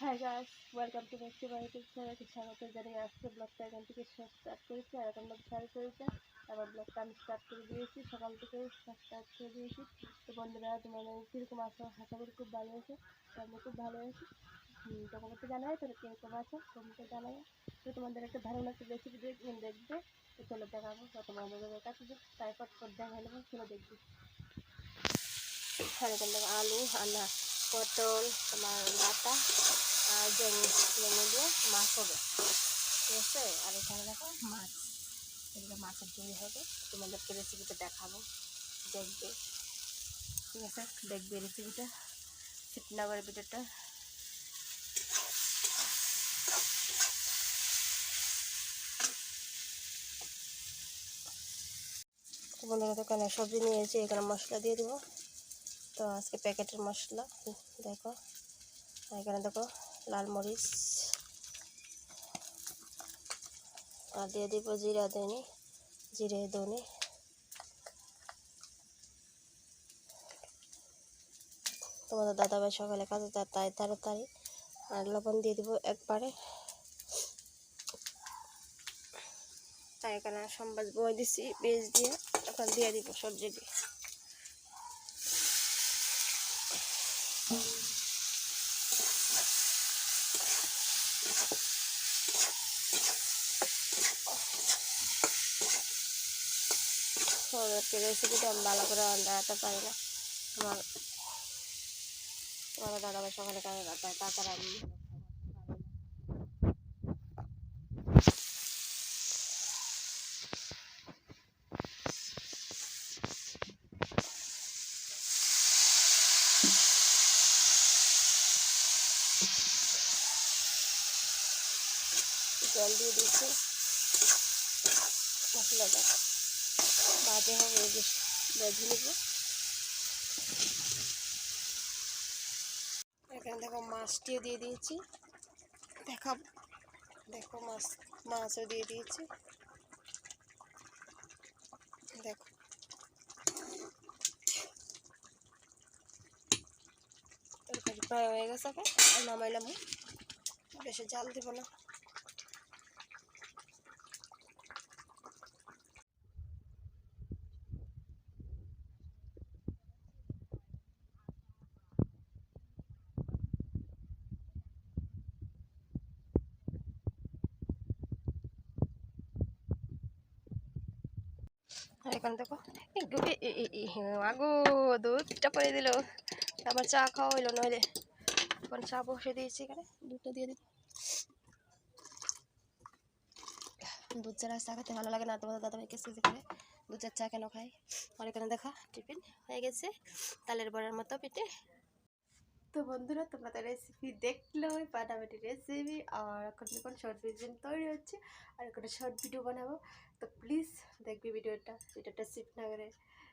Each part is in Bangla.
Hi guys welcome to back to my YouTube চ্যানেলকে স্বাগত জানিয়ে আজকে ব্লগটা এখান থেকে স্টার্ট করেছি আর এখন মধ্যে সাড়ে চলছে আবার ব্লগটা আমি স্টার্ট করে দিয়েছি সকাল থেকে স্টার্ট করে দিয়েছি তো বন্ধুরা তোমাদের কীরকম আছো? আশা করি খুব ভালো আছে। আমি খুব ভালো আছি। হুম, তো কমেন্টে জানাই তো কীরকম আছো? কমেন্টে জানাই। তো তোমাদের একটা ভালো একটা রেসিপি দেখবে। তো চলো দেখাবো। তো তোমাদের কাছে টাইপট করে দেখা নেব। চলো দেখবি দেখো আলু আনা পটল, তোমার ডাটা আর জমি জমি দিয়ে মাছ হবে। ঠিক আছে? আর এখানে দেখো মাছ। এগুলো মাছের জমি হবে। তোমাদেরকে রেসিপিটা দেখাবো। দেখবে। ঠিক আছে? দেখবে রেসিপিটা শিবনগরের ভিডিওটা বন্ধুরা দোকানে সবজি নিয়েছি এখানে মশলা দিয়ে দেবো। তো আজকে প্যাকেটের মশলা দেখো। এখানে দেখো লাল মরিচ। আর দিয়ে দিব জিরা দইনি জিরে দইনি তোমাদের দাদাভাই সকালে কাজে তাই তাড়াতাড়ি। আর লবণ দিয়ে দিব একবারে। তাই এখানে সম্বাস বই দিছি, পেঁয়াজ দিয়ে। এখন দিয়ে দিব সবজি দিয়ে। ওদেরকে রেসিপিটা আমি ভালো করে দেখাতে পারি না আমার দাদা দাদাভাই সকালে কাজে তাই তাছাড়া আমি জল দিয়ে দিচ্ছি। মশলাটা বাজে হবে বেশ বেজে নেব। এখানে দেখো মাছটিও দিয়ে দিয়েছি। দেখো দেখো মাছ, মাছও দিয়ে দিয়েছি। দেখো। তরকারি প্রায় হয়ে গেছে নামাইলাম বেশি জাল দিব না। আর এখানে দেখো। আগো দুধটা পরে দিল। আমার চা খাওয়া হইল, নইলে এখন চা বসে দিয়েছি এখানে, দুধটা দিয়ে দিই। দুধ চা চা খেতে ভালো লাগে না। তোমাদের দাদা ভাইকে সুজি করে দুধ চার চা কেন খাই আর এখানে দেখো, টিফিন হয়ে গেছে, তালের বড়ার মতো পিঠে তো বন্ধুরা, তোমরা তো রেসিপি দেখল পাটাপাটি রেসিপি আর এখন এখন শর্ট ভিডিও তৈরি হচ্ছে, আর এখন শর্ট ভিডিও বানাবো। তো প্লিজ দেখবি ভিডিওটা ভিডিওটা শিফট না করে।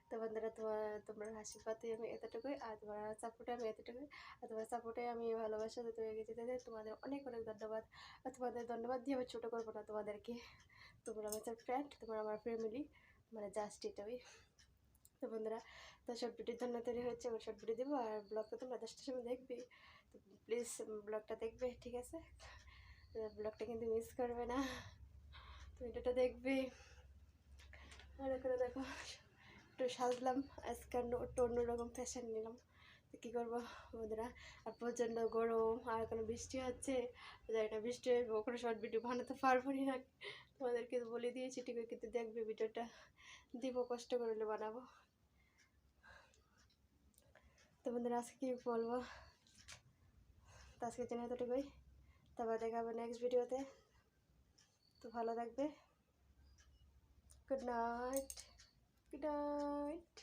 তো বন্ধুরা তোমার তোমার আশীর্বাদে আমি এতটুকুই, আর তোমার সাপোর্টে আমি এতটুকুই। আর তোমার সাপোর্টে আমি ভালোবাসা দিতে গেছি তোমাদের অনেক অনেক ধন্যবাদ। আর তোমাদের ধন্যবাদ দিয়ে আমি ছোটো করব না তোমাদেরকে। তোমরা আমার ফ্রেন্ড তোমরা আমার ফ্যামিলি মানে জাস্ট এটাই তো বন্ধুরা, তো শর্ট ভিডিওর জন্য তৈরি হচ্ছে আমি শর্ট ভিডিও দেবো, আর ব্লগটা তোমরা দশটার সময় দেখবে। তো প্লিজ ব্লগটা দেখবে, ঠিক আছে? ব্লগটা কিন্তু মিস করবে না। ভিডিওটা দেখবে। আর এখানে দেখো। একটু সাজলাম। আজকে একটু অন্যরকম ফ্যাশন নিলাম। কী করব বন্ধুরা? আর প্রচণ্ড গরম, আর এখানে বৃষ্টি হচ্ছে। জানি না, বৃষ্টি হয়ে কোনো শর্ট ভিডিও বানাতে পারব না। তোমাদেরকে বলে দিয়েছি, ঠিক কিন্তু দেখবে ভিডিওটা দিব, কষ্ট করলে বানাবো। তো বন্ধুরা, আজকে কী বলব? তো আজকের জন্য এতটুকুই। তারপর দেখা হবে নেক্সট ভিডিওতে তো ভালো থাকবে গুড নাইট গুড নাইট